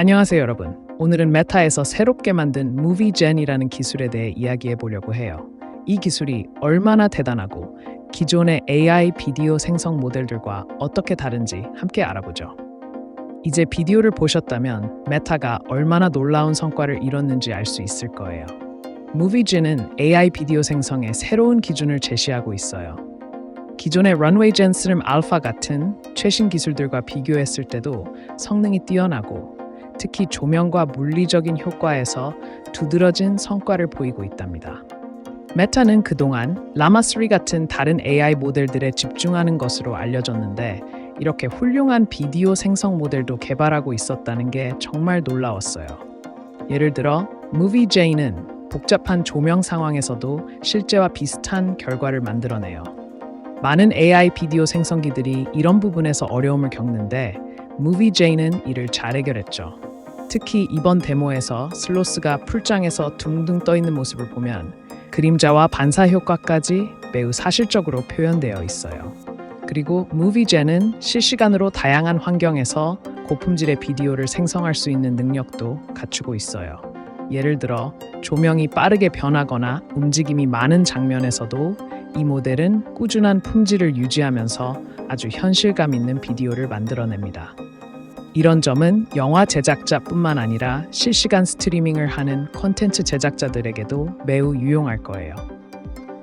안녕하세요, 여러분. 오늘은 메타에서 새롭게 만든 무비젠이라는 기술에 대해 이야기해 보려고 해요. 이 기술이 얼마나 대단하고 기존의 AI 비디오 생성 모델들과 어떻게 다른지 함께 알아보죠. 이제 비디오를 보셨다면 메타가 얼마나 놀라운 성과를 이뤘는지 알 수 있을 거예요. 무비젠은 AI 비디오 생성의 새로운 기준을 제시하고 있어요. 기존의 런웨이 젠스름 알파 같은 최신 기술들과 비교했을 때도 성능이 뛰어나고 특히 조명과 물리적인 효과에서 두드러진 성과를 보이고 있답니다. 메타는 그동안 라마3 같은 다른 AI 모델들에 집중하는 것으로 알려졌는데 이렇게 훌륭한 비디오 생성 모델도 개발하고 있었다는 게 정말 놀라웠어요. 예를 들어 무비 제이는 복잡한 조명 상황에서도 실제와 비슷한 결과를 만들어내요. 많은 AI 비디오 생성기들이 이런 부분에서 어려움을 겪는데 무비 제이는 이를 잘 해결했죠. 특히 이번 데모에서 슬로스가 풀장에서 둥둥 떠 있는 모습을 보면 그림자와 반사 효과까지 매우 사실적으로 표현되어 있어요. 그리고 무비젠은 실시간으로 다양한 환경에서 고품질의 비디오를 생성할 수 있는 능력도 갖추고 있어요. 예를 들어 조명이 빠르게 변하거나 움직임이 많은 장면에서도 이 모델은 꾸준한 품질을 유지하면서 아주 현실감 있는 비디오를 만들어냅니다. 이런 점은 영화 제작자뿐만 아니라 실시간 스트리밍을 하는 콘텐츠 제작자들에게도 매우 유용할 거예요.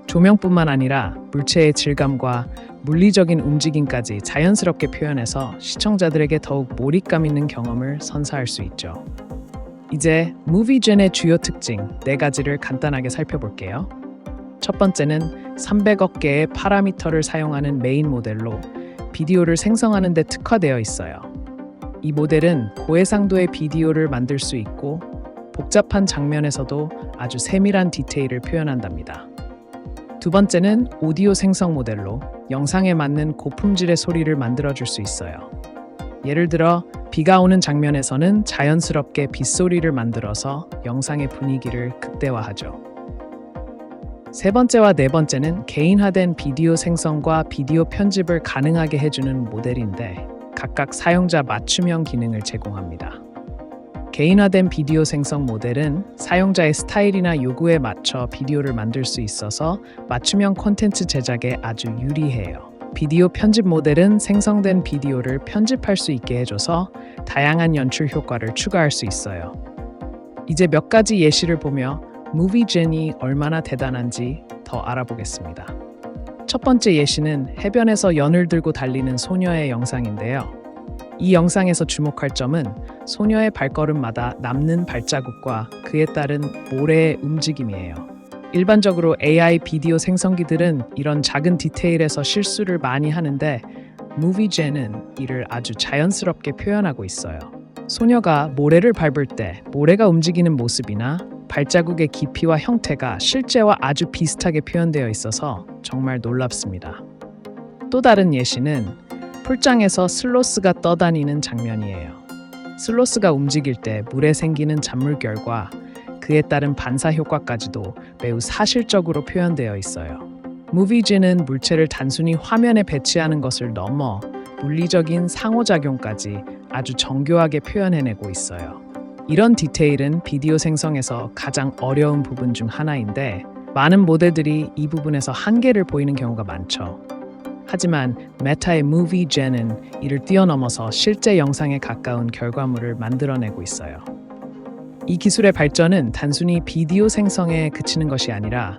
조명뿐만 아니라 물체의 질감과 물리적인 움직임까지 자연스럽게 표현해서 시청자들에게 더욱 몰입감 있는 경험을 선사할 수 있죠. 이제 무비젠의 주요 특징 네 가지를 간단하게 살펴볼게요. 첫 번째는 300억 개의 파라미터를 사용하는 메인 모델로 비디오를 생성하는 데 특화되어 있어요. 이 모델은 고해상도의 비디오를 만들 수 있고 복잡한 장면에서도 아주 세밀한 디테일을 표현한답니다. 두 번째는 오디오 생성 모델로 영상에 맞는 고품질의 소리를 만들어 줄 수 있어요. 예를 들어 비가 오는 장면에서는 자연스럽게 빗소리를 만들어서 영상의 분위기를 극대화하죠. 세 번째와 네 번째는 개인화된 비디오 생성과 비디오 편집을 가능하게 해주는 모델인데 각각 사용자 맞춤형 기능을 제공합니다. 개인화된 비디오 생성 모델은 사용자의 스타일이나 요구에 맞춰 비디오를 만들 수 있어서 맞춤형 콘텐츠 제작에 아주 유리해요. 비디오 편집 모델은 생성된 비디오를 편집할 수 있게 해줘서 다양한 연출 효과를 추가할 수 있어요. 이제 몇 가지 예시를 보며 무비젠이 얼마나 대단한지 더 알아보겠습니다. 첫 번째 예시는 해변에서 연을 들고 달리는 소녀의 영상인데요. 이 영상에서 주목할 점은 소녀의 발걸음마다 남는 발자국과 그에 따른 모래의 움직임이에요. 일반적으로 AI 비디오 생성기들은 이런 작은 디테일에서 실수를 많이 하는데 무비젠은 이를 아주 자연스럽게 표현하고 있어요. 소녀가 모래를 밟을 때 모래가 움직이는 모습이나 발자국의 깊이와 형태가 실제와 아주 비슷하게 표현되어 있어서 정말 놀랍습니다. 또 다른 예시는 풀장에서 슬로스가 떠다니는 장면이에요. 슬로스가 움직일 때 물에 생기는 잔물결과 그에 따른 반사 효과까지도 매우 사실적으로 표현되어 있어요. 무비지는 물체를 단순히 화면에 배치하는 것을 넘어 물리적인 상호작용까지 아주 정교하게 표현해내고 있어요. 이런 디테일은 비디오 생성에서 가장 어려운 부분 중 하나인데 많은 모델들이 이 부분에서 한계를 보이는 경우가 많죠. 하지만 메타의 무비 젠은 이를 뛰어넘어서 실제 영상에 가까운 결과물을 만들어내고 있어요. 이 기술의 발전은 단순히 비디오 생성에 그치는 것이 아니라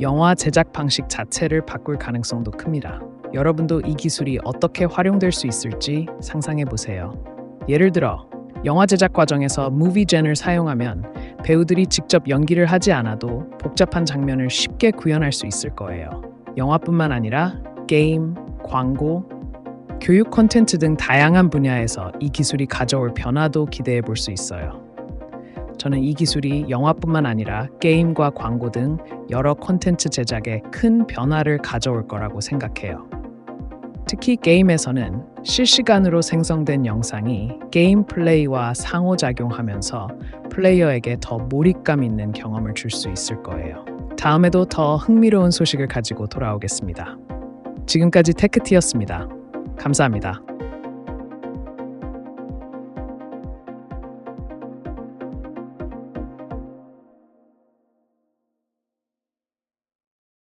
영화 제작 방식 자체를 바꿀 가능성도 큽니다. 여러분도 이 기술이 어떻게 활용될 수 있을지 상상해 보세요. 예를 들어 영화 제작 과정에서 무비젠을 사용하면 배우들이 직접 연기를 하지 않아도 복잡한 장면을 쉽게 구현할 수 있을 거예요. 영화뿐만 아니라 게임, 광고, 교육 콘텐츠 등 다양한 분야에서 이 기술이 가져올 변화도 기대해 볼 수 있어요. 저는 이 기술이 영화뿐만 아니라 게임과 광고 등 여러 콘텐츠 제작에 큰 변화를 가져올 거라고 생각해요. 특히 게임에서는 실시간으로 생성된 영상이 게임 플레이와 상호작용하면서 플레이어에게 더 몰입감 있는 경험을 줄 수 있을 거예요. 다음에도 더 흥미로운 소식을 가지고 돌아오겠습니다. 지금까지 테크티였습니다. 감사합니다.